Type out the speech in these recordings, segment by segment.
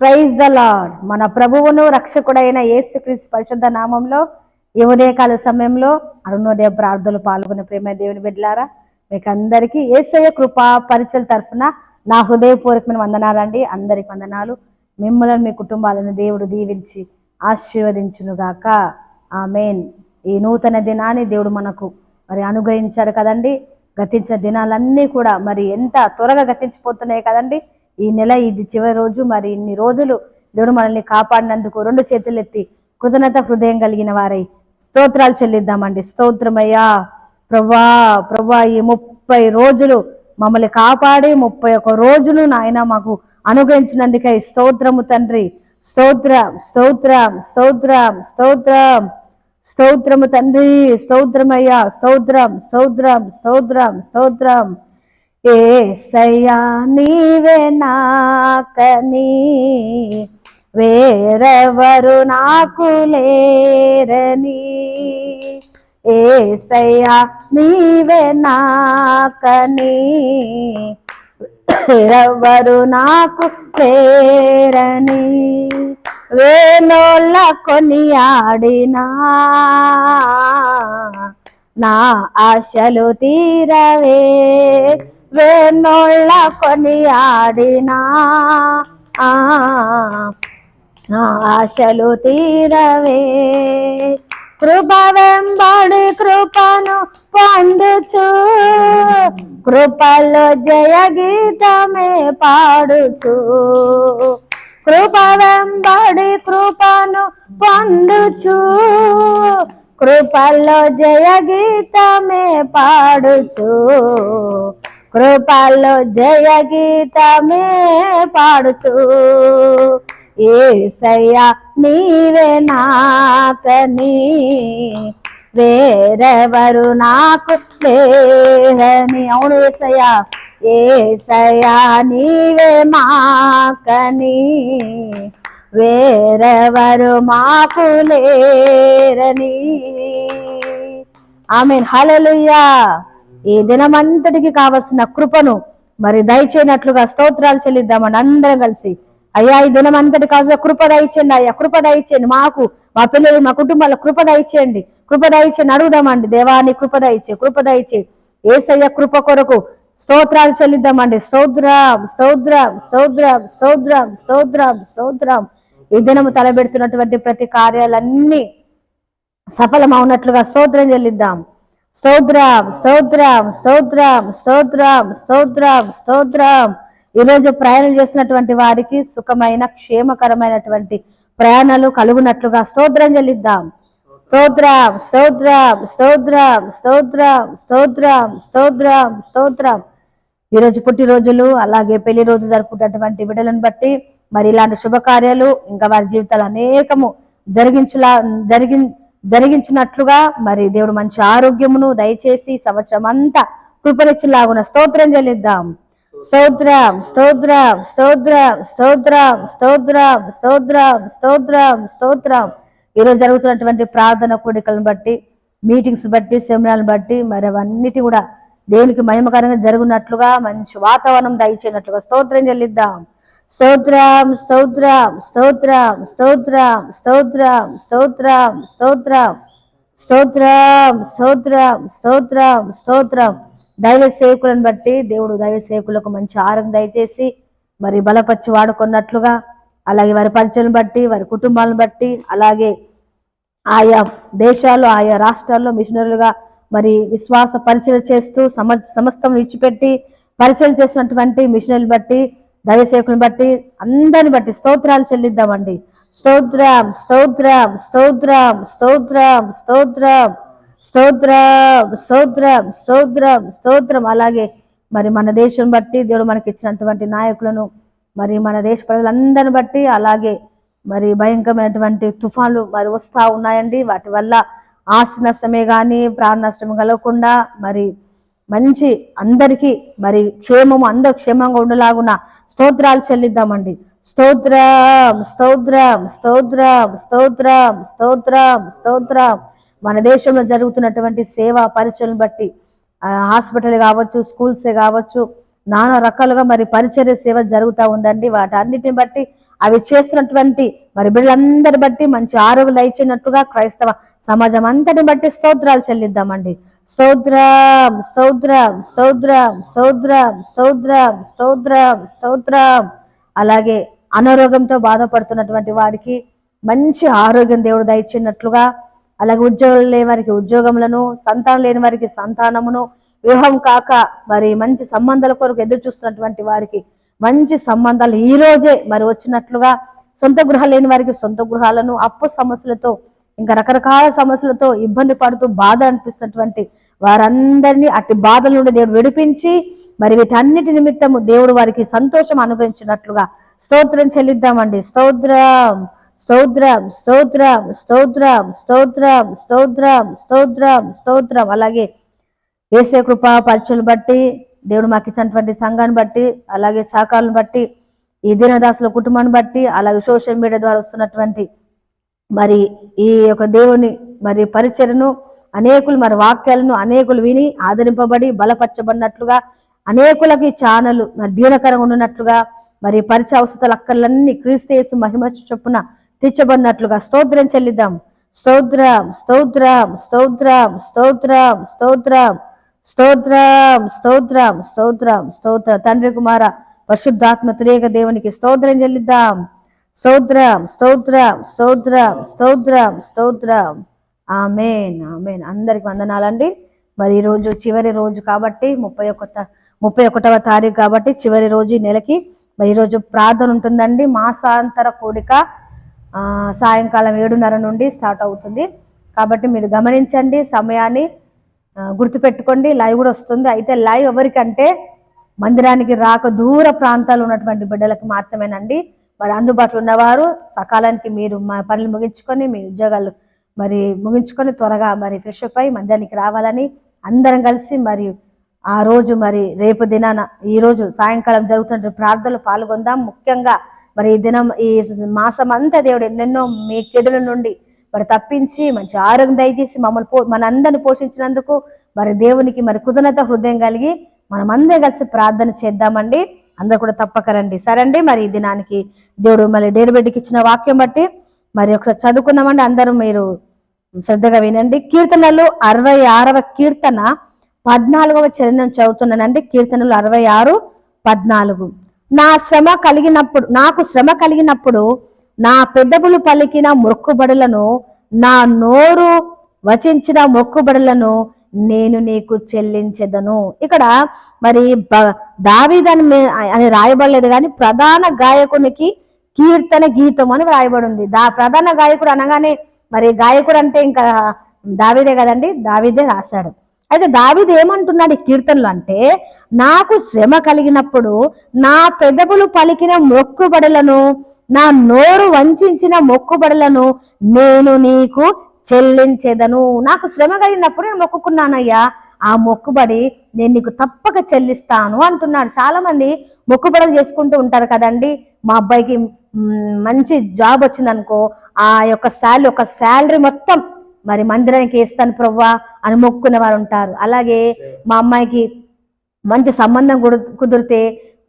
Praise the lord మన ప్రభువును రక్షకుడైన యేసుక్రీస్తు పరిశుద్ధ నామంలో ఈ ఉదయకాల సమయంలో అరుణోదయ ప్రార్థనలు పాల్గొనే ప్రేమ దేవుని బిడ్డలారా మీకు అందరికీ ఏసయ కృపా పరిచయ తరఫున నా హృదయపూర్వకమైన వందనాలండి. అందరికి వందనాలు. మిమ్మల్ని మీ కుటుంబాలను దేవుడు దీవించి ఆశీర్వదించునుగాక. మెయిన్ ఈ నూతన దినాన్ని దేవుడు మనకు మరి అనుగ్రహించాడు కదండి. గతించిన దినాలన్నీ కూడా మరి ఎంత త్వరగా గతించిపోతున్నాయి కదండి. ఈ నెల ఇది చివరి రోజు మరి ఇన్ని రోజులు దేవుడు మనల్ని కాపాడినందుకు రెండు చేతులు ఎత్తి కృతజ్ఞత హృదయం కలిగిన వారై స్తోత్రాలు చెల్లిద్దామండి. స్తోత్రమయ్యా. ప్రభా ప్రభా ఈ ముప్పై రోజులు మమ్మల్ని కాపాడి ముప్పై ఒక్క రోజులు నాయన మాకు అనుగ్రహించినందుకై స్తోత్రము తండ్రి. స్తోత్రం స్తోత్రం స్తోత్రం స్తోత్రం. స్తోత్రము తండ్రి స్తోత్రమయ్యా. స్తోత్రం స్తోత్రం స్తోత్రం స్తోత్రం. ఏసయ్యా నీవే నాకని. వేరెవరు నాకు లేరని. ఏసయ్యా నీవే నాకని. వేరెవరు నాకు లేరని. వేణోళ్ళ ఆడినా నా ఆశలు తీరవే. వేణోళ్ళ కొనియాడినా ఆ, ఆశలు తీరవే. కృప వెంబడి కృపను పొందుచు. కృపలో జయ గీతమే పాడుచు. కృప వెంబడి కృపను పొందుచు. కృపలో జయ గీతమే పాడుచు. కృపలో జయ గీతమే పాడుచు. ఏసయ్యా నీవే నాకని. వేరెవరు నాకు లేరని. అవును ఏసయ్యా ఏసయ్యా నీవే మాకని వేరెవరు మాకు లేరని. ఆమె హలలుయ్యా ఈ దినమంతటికి కావలసిన కృపను మరి దయచేయనట్లుగా స్తోత్రాలు చెల్లిద్దామని అందరం కలిసి అయ్యా ఈ దినమంతటి కావాల్సిన కృప దయచేయండి అయ్యా కృప దయచేయండి. మాకు మా పిల్లలు మా కుటుంబాల కృప దయచేయండి. కృప దయచేయండి అడుగుదామండి. దేవాన్ని కృప దయచే కృప దయచే. ఏసయ్య కృప కొరకు స్తోత్రాలు చెల్లిద్దామండి. స్తోత్రం స్తోత్రం స్తోత్రం స్తోత్రం స్తోత్రం స్తోత్రం. ఈ దినము తలబెడుతున్నటువంటి ప్రతి కార్యాలన్నీ సఫలమవునట్లుగా స్తోత్రం చెల్లిద్దాం. స్తోత్రం స్తోత్రం స్తోత్రం స్తోత్రం స్తోత్రం స్తోత్రం. ఈరోజు ప్రయాణం చేసినటువంటి వారికి సుఖమైన క్షేమకరమైనటువంటి ప్రయాణాలు కలుగునట్లుగా స్తోత్రం చెల్లిద్దాం. స్తోత్రం స్తోత్రం స్తోత్రం స్తోత్రం స్తోత్రం స్తోత్రం స్తోత్రం. ఈరోజు పుట్టినరోజులు అలాగే పెళ్ళి రోజు జరుపుకున్నటువంటి బిడ్డలను బట్టి మరి ఇలాంటి శుభకార్యాలు ఇంకా వారి జీవితాలు అనేకము జరిగించులా జరిగి జరిగించినట్లుగా మరి దేవుడు మంచి ఆరోగ్యమును దయచేసి సంవత్సరం అంతా కృపనిచ్చులాగున స్తోత్రం చెల్లిద్దాం. స్తోత్రం స్తోత్రం స్తోత్రం స్తోత్రం స్తోత్రం స్తోత్రం స్తోత్రం స్తోత్రం. ఈరోజు జరుగుతున్నటువంటి ప్రార్థన కూడికలను బట్టి మీటింగ్స్ బట్టి సెమినార్లను బట్టి మరి అవన్నిటి కూడా దేవునికి మహిమకరంగా జరుగునట్లుగా మంచి వాతావరణం దయచేయనట్లుగా స్తోత్రం చెల్లిద్దాం. స్తోత్రం స్తోత్రం స్తోత్రం స్తోత్రం స్తోత్రం స్తోత్రం స్తోత్రం. స్తోత్రం స్తోత్రం స్తోత్రం స్తోత్రం. దైవ సేవకులను బట్టి దేవుడు దైవ సేవకులకు మంచి ఆరోగ్యం దయచేసి మరి బలపరిచి వాడుకున్నట్లుగా అలాగే వారి పరిచయం బట్టి వారి కుటుంబాలను బట్టి అలాగే ఆయా దేశాలు ఆయా రాష్ట్రాల్లో మిషనరీలుగా మరి విశ్వాస పరిచయం చేస్తూ సమ సమస్తం విడిచిపెట్టి పరిచయం చేసినటువంటి మిషనరీలు బట్టి దైవసేవకుని బట్టి అందరిని బట్టి స్తోత్రాలు చెల్లిద్దామండి. స్తోత్రం స్తోత్రం స్తోత్రం స్తోత్రం స్తోత్రం స్తోత్రం స్తోత్రం స్తోత్రం స్తోత్రం. అలాగే మరి మన దేశం బట్టి దేవుడు మనకి ఇచ్చినటువంటి నాయకులను మరి మన దేశ ప్రజలందరిని బట్టి అలాగే మరి భయంకరమైనటువంటి తుఫాన్లు మరి వస్తూ ఉన్నాయండి. వాటి వల్ల ఆస్తి నష్టమే కానీ ప్రాణ నష్టం కలగకుండా మరి మంచి అందరికీ మరి క్షేమము అందరు క్షేమంగా ఉండలాగున స్తోత్రాలు చెల్లిద్దామండి. స్తోత్రం స్తోత్రం స్తోత్రం స్తోత్రం స్తోత్రం స్తోత్రం. మన దేశంలో జరుగుతున్నటువంటి సేవా పరిచయలను బట్టి హాస్పిటల్ కావచ్చు స్కూల్సే కావచ్చు నానా రకాలుగా మరి పరిచర్య సేవ జరుగుతూ ఉందండి. వాటన్నిటిని బట్టి అవి చేస్తున్నటువంటి మరి బిడ్డలందరి బట్టి మంచి ఆరోగ్యం దయచేనట్టుగా క్రైస్తవ సమాజం అంతటిని బట్టి స్తోత్రాలు చెల్లిద్దామండి. స్తోత్రం స్తోత్రం స్తోత్రం స్తోత్రం స్తోత్రం స్తోత్రం స్తోత్రం అలాగే అనారోగ్యంతో బాధపడుతున్నటువంటి వారికి మంచి ఆరోగ్యం దేవుడు దయచినట్లుగా అలాగే ఉద్యోగం లేని వారికి ఉద్యోగములను సంతానం లేని వారికి సంతానమును వివాహం కాక మరి మంచి సంబంధాల కొరకు ఎదురు చూస్తున్నటువంటి వారికి మంచి సంబంధాలు ఈ రోజే మరి వచ్చినట్లుగా సొంత గృహాలు లేని వారికి సొంత గృహాలను అప్పు సమస్యలతో ఇంకా రకరకాల సమస్యలతో ఇబ్బంది పడుతూ బాధ అనిపిస్తున్నటువంటి వారందరినీ అట్టి బాధల నుండి దేవుడు విడిపించి మరి వీటన్నిటి నిమిత్తము దేవుడు వారికి సంతోషం అనుగ్రహించినట్లుగా స్తోత్రం చెల్లిద్దామండి. స్తోత్రం స్తోత్రం స్తోత్రం స్తోత్రం స్తోత్రం స్తోత్రం స్తోత్రం స్తోత్రం. అలాగే వేసే కృప పరిచయలు బట్టి దేవుడు మాకు ఇచ్చినటువంటి సంఘాన్ని బట్టి అలాగే సహకారాలను బట్టి ఈ దీనదాసుల కుటుంబాన్ని బట్టి అలాగే సోషల్ మీడియా ద్వారా వస్తున్నటువంటి మరి ఈ యొక్క దేవుని మరి పరిచయను అనేకులు మరి వాక్యాలను అనేకులు విని ఆదరింపబడి బలపరచబడినట్లుగా అనేకులకి ఈ ఛానల్ మరి దీనకరంగా ఉన్నట్లుగా మరి పరిచయ అవసరాల అక్కర్లన్నీ క్రీస్తు మహిమ చొప్పున తీర్చబడినట్లుగా స్తోత్రం చెల్లిద్దాం స్తోత్రం స్తోత్రం స్తోత్రం స్తోత్రం స్తోత్రం స్తోత్రం స్తోత్రం స్తోత్రం స్తోత్ర తండ్రి కుమార పరిశుద్ధాత్మ త్రియేక దేవునికి స్తోత్రం చెల్లిద్దాం స్తోత్రం స్తోత్రం స్తోత్రం స్తోత్రం స్తోత్రం ఆమెన్ ఆమెన్. అందరికి వందనాలండి. మరి ఈరోజు రోజు చివరి రోజు కాబట్టి ముప్పై ఒకట ముప్పై ఒకటవ తారీఖు కాబట్టి చివరి రోజు ఈ నెలకి మరి ఈరోజు ప్రార్థన ఉంటుందండి. మాసాంతర కూడిక సాయంకాలం ఏడున్నర నుండి స్టార్ట్ అవుతుంది. కాబట్టి మీరు గమనించండి సమయాన్ని గుర్తుపెట్టుకోండి. లైవ్ కూడా వస్తుంది. అయితే లైవ్ ఎవరికంటే మందిరానికి రాక దూర ప్రాంతాలు ఉన్నటువంటి బిడ్డలకు మాత్రమేనండి. మరి అందుబాటులో ఉన్నవారు సకాలానికి మీరు మా పనులు ముగించుకొని మీ ఉద్యోగాలు మరి ముగించుకొని త్వరగా మరి ఫ్రెష్ అప్ అయి మధ్యాహ్నానికి రావాలని అందరం కలిసి మరి ఆ రోజు మరి రేపు దినాన ఈ రోజు సాయంకాలం జరుగుతున్న ప్రార్థనలు పాల్గొందాం. ముఖ్యంగా మరి ఈ దినం ఈ మాసం అంతా దేవుడు ఎన్నెన్నో మీ కెడుల నుండి మరి తప్పించి మంచి ఆరోగ్యం దయచేసి మమ్మల్ని పో మన అందరిని పోషించినందుకు మరి దేవునికి మరి కుదనత హృదయం కలిగి మనం అందరం కలిసి ప్రార్థన చేద్దామండి. అందరూ కూడా తప్పక రండి. సరే అండి మరి ఈ దినానికి దేవుడు మళ్ళీ డేరుబెడ్డికి ఇచ్చిన వాక్యం బట్టి మరి ఒకసారి చదువుకుందామండి. అందరూ మీరు శ్రద్ధగా వినండి. కీర్తనలు అరవై ఆరవ కీర్తన పద్నాలుగవ చరణం చదువుతున్నానండి. కీర్తనలు అరవై ఆరు పద్నాలుగు. నా శ్రమ కలిగినప్పుడు నాకు శ్రమ కలిగినప్పుడు నా పెద్దబులు పలికిన మొక్కుబడులను నా నోరు వచించిన మొక్కుబడులను నేను నీకు చెల్లించెదను. ఇక్కడ మరి బ- అని రాయబడలేదు కానీ ప్రధాన గాయకునికి కీర్తన గీతం అని వ్రాయబడి ఉంది. దా ప్రధాన గాయకుడు అనగానే మరి గాయకుడు అంటే ఇంకా దావిదే కదండి? దావిదే రాశాడు. అయితే దావిది ఏమంటున్నాడు ఈ కీర్తనలు అంటే నాకు శ్రమ కలిగినప్పుడు నా పెదవులు పలికిన మొక్కుబడులను నా నోరు వంచిన మొక్కుబడులను నేను నీకు చెల్లించేదను. నాకు శ్రమ కలిగినప్పుడు నేను మొక్కుకున్నానయ్యా. ఆ మొక్కుబడి నేను నీకు తప్పక చెల్లిస్తాను అంటున్నాడు. చాలా మంది మొక్కుబడులు చేసుకుంటూ ఉంటారు కదండి. మా అబ్బాయికి మంచి జాబ్ వచ్చిందనుకో ఆ యొక్క శాలరీ ఒక శాలరీ మొత్తం మరి మందిరానికి వేస్తాను ప్రవ్వా అని మొక్కునే వారు ఉంటారు. అలాగే మా అమ్మాయికి మంచి సంబంధం కుదు- కుదిరితే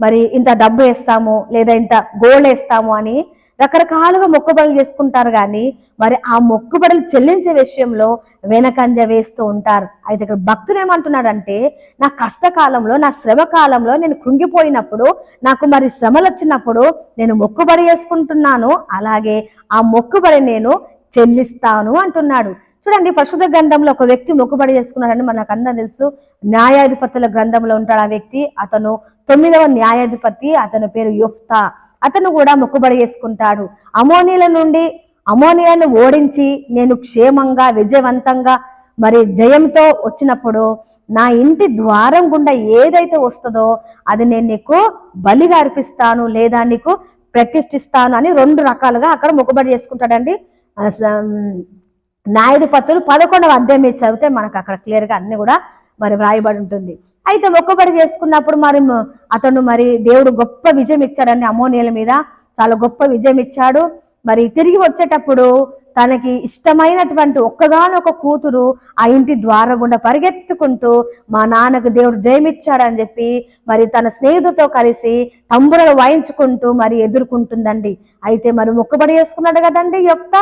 మరి ఇంత డబ్బు వేస్తాము లేదా ఇంత గోల్డ్ వేస్తాము అని రకరకాలుగా మొక్కుబడులు చేసుకుంటారు కానీ మరి ఆ మొక్కుబడులు చెల్లించే విషయంలో వెనకంజ వేస్తూ ఉంటారు. అయితే ఇక్కడ భక్తుడు ఏమంటున్నాడంటే నా కష్టకాలంలో నా శ్రమ కాలంలో నేను కృంగిపోయినప్పుడు నాకు మరి శ్రమలు వచ్చినప్పుడు నేను మొక్కుబడి చేసుకుంటున్నాను అలాగే ఆ మొక్కుబడి నేను చెల్లిస్తాను అంటున్నాడు. చూడండి పశుధ గ్రంథంలో ఒక వ్యక్తి మొక్కుబడి చేసుకున్నాడని మనకు అందరూ తెలుసు. న్యాయాధిపతుల గ్రంథంలో ఉంటాడు ఆ వ్యక్తి. అతను తొమ్మిదవ న్యాయాధిపతి అతని పేరు యుఫ్తా. అతను కూడా మొక్కుబడి చేసుకుంటాడు. అమోనీల నుండి అమోనియాను ఓడించి నేను క్షేమంగా విజయవంతంగా మరి జయంతో వచ్చినప్పుడు నా ఇంటి ద్వారం గుండా ఏదైతే వస్తుందో అది నేను నీకు బలిగా అర్పిస్తాను లేదా నీకు ప్రతిష్ఠిస్తాను అని రెండు రకాలుగా అక్కడ మొక్కుబడి చేసుకుంటాడండి. నాయుడు స- పదకొండవ అధ్యాయం చదివితే మనకు అక్కడ క్లియర్గా అన్ని కూడా మరి వ్రాయబడి ఉంటుంది. అయితే మొక్కబడి చేసుకున్నప్పుడు మరి అతను మరి దేవుడు గొప్ప విజయం ఇచ్చాడండి అమోనియల మీద. చాలా గొప్ప విజయం ఇచ్చాడు. మరి తిరిగి వచ్చేటప్పుడు తనకి ఇష్టమైనటువంటి ఒక్కగానొక కూతురు ఆ ఇంటి ద్వార గుండా పరిగెత్తుకుంటూ మా నాన్నకు దేవుడు జయమిచ్చాడని చెప్పి మరి తన స్నేహితుతో కలిసి తంబురలు వాయించుకుంటూ మరి ఎదుర్కొంటుందండి. అయితే మరి మొక్కుబడి చేసుకున్నాడు కదండి యొక్క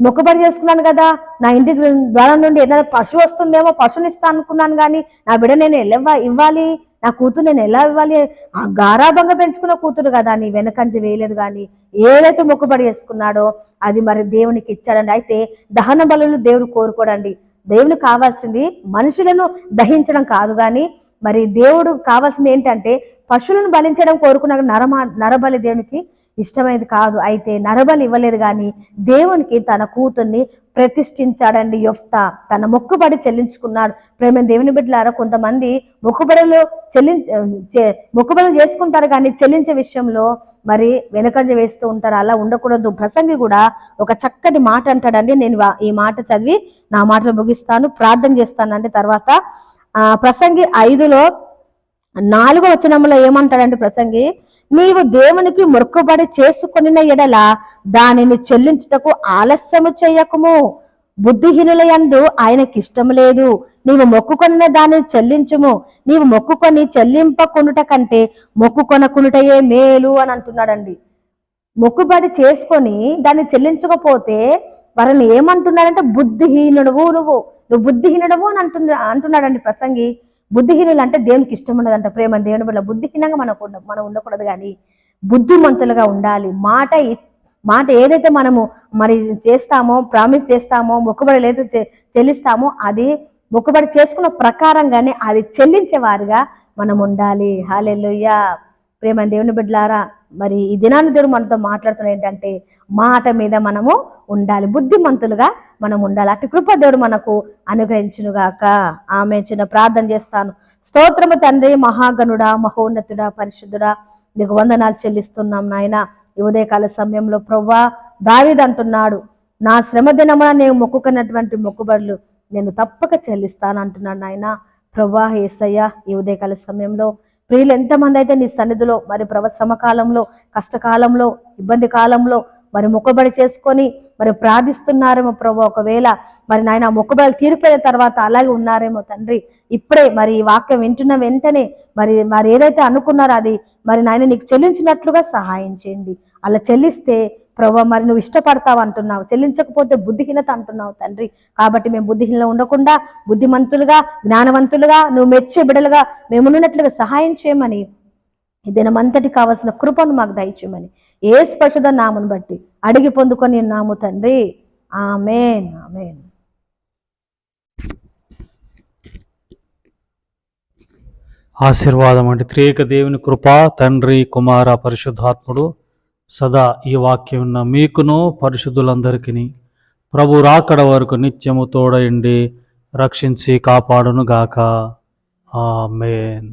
మొక్కుబడి చేసుకున్నాను కదా నా ఇంటి ద్వారం నుండి ఏదైనా పశువు వస్తుందేమో పశువుని ఇస్తా అనుకున్నాను కానీ నా బిడ్డ నేను ఎలా ఇవ్వాలి? నా కూతురు నేను ఎలా ఇవ్వాలి? ఆ గారాభంగా పెంచుకున్న కూతురు కదా నీ వెనకంజ వేయలేదు కానీ ఏదైతే మొక్కుబడి చేసుకున్నాడో అది మరి దేవునికి ఇచ్చాడండి. అయితే దహన బలులు దేవుడు కోరుకోడండి. దేవునికి కావాల్సింది మనుషులను దహించడం కాదు కానీ మరి దేవుడు కావాల్సింది ఏంటంటే పశువులను బలించడం కోరుకున్న నరమా నరబలి దేవునికి ఇష్టమైనది కాదు. అయితే నరబలి ఇవ్వలేదు కానీ దేవునికి తన కూతుర్ని ప్రతిష్ఠించాడండి యొఫ్తా. తన మొక్కుబడి చెల్లించుకున్నాడు. ప్రేమ దేవుని బిడ్డలారా కొంతమంది మొక్కుబడులు చెల్లి మొక్కుబడులు చేసుకుంటారు కానీ చెల్లించే విషయంలో మరి వెనకంజ వేస్తూ ఉంటారు. అలా ఉండకూడదు. ప్రసంగి కూడా ఒక చక్కటి మాట అంటాడండి. నేను ఈ మాట చదివి నా మాటలు ముగిస్తాను. ప్రార్థన చేస్తానండి. తర్వాత ఆ ప్రసంగి ఐదులో నాలుగో వచనంలో ఏమంటాడండి ప్రసంగి? నీవు దేవునికి మొక్కుబడి చేసుకొనిన ఎడల దానిని చెల్లించుటకు ఆలస్యము చేయకము. బుద్ధిహీనుల యందు ఆయనకి లేదు. నీవు మొక్కుకొనిన దానిని చెల్లించుము. నీవు మొక్కుకొని చెల్లింపకొనుట కంటే మొక్కుకొనకునుటయే మేలు అని అంటున్నాడండి. మొక్కుబడి చేసుకొని దాన్ని చెల్లించకపోతే వారిని ఏమంటున్నాడంటే బుద్ధిహీనుడువు నువ్వు. నువ్వు బుద్ధిహీనుడవు అని అంటున్నా అంటున్నాడండి ప్రసంగి. బుద్ధిహీనులు అంటే దేవునికి ఇష్టం ఉండదంట ప్రేమ. దేవుని వల్ల బుద్ధిహీనంగా మనకు మనం ఉండకూడదు కానీ బుద్ధిమంతులుగా ఉండాలి. మాట మాట ఏదైతే మనము మరి చేస్తామో ప్రామిస్ చేస్తామో మొక్కుబడి ఏదైతే చెల్లిస్తామో అది మొక్కుబడి చేసుకున్న ప్రకారంగానే అది చెల్లించే వారిగా మనం ఉండాలి. హాలెల్లుయ్యా ప్రేమ దేవుని బిడ్డలారా మరి ఈ దినాన్ని దేవుడు మనతో మాట్లాడుతున్న ఏంటంటే మాట మీద మనము ఉండాలి బుద్ధిమంతులుగా మనం ఉండాలి. అటు కృప దేవుడు మనకు అనుగ్రహించునుగాక. ఆమె చిన్న ప్రార్థన చేస్తాను. స్తోత్రము తండ్రి మహాగణుడా మహోన్నతుడా పరిశుద్ధుడా నీకు వందనాలు చెల్లిస్తున్నాం నాయన. ఈ ఉదయకాల సమయంలో ప్రవ్వా దావిదంటున్నాడు నా శ్రమ దినమున నేను మొక్కుకున్నటువంటి మొక్కుబడులు నేను తప్పక చెల్లిస్తాను అంటున్నాడు నాయన. ప్రవ్వా ఏసయ్య ఈ ఉదయకాల సమయంలో ప్రియులు ఎంతమంది అయితే నీ సన్నిధిలో మరి ప్రభ శ్రమ కాలంలో కష్టకాలంలో ఇబ్బంది కాలంలో మరి మొక్కబడి చేసుకొని మరి ప్రార్థిస్తున్నారేమో ప్రభు ఒకవేళ మరి నాయన మొక్కబడి తీరిపోయిన తర్వాత అలాగే ఉన్నారేమో తండ్రి. ఇప్పుడే మరి ఈ వాక్యం వింటున్న వెంటనే మరి మరి ఏదైతే అనుకున్నారో అది మరి నాయన నీకు చెల్లించినట్లుగా సహాయం చేయండి. అలా చెల్లిస్తే ప్రభు మరి నువ్వు ఇష్టపడతావు అంటున్నావు. చెల్లించకపోతే బుద్ధిహీనత అంటున్నావు తండ్రి. కాబట్టి మేము బుద్ధిహీనలో ఉండకుండా బుద్ధిమంతులుగా జ్ఞానవంతులుగా నువ్వు మెచ్చే బిడలుగా మేమున్నట్లుగా సహాయం చేయమని దినమంతటి కావలసిన కృపను మాకు దయచేయమని ఏ స్పర్శద నామును బట్టి అడిగి పొందుకొని నాము తండ్రి. Amen amen. ఆశీర్వాదం అంటే త్రియేక దేవుని కృప తండ్రి కుమార పరిశుద్ధాత్ముడు సదా ఈ వాక్యం ఉన్న మీకును పరిశుద్ధులందరికీ ప్రభు రాకడ వరకు నిత్యము తోడయండి రక్షించి కాపాడును గాక ఆమెన్.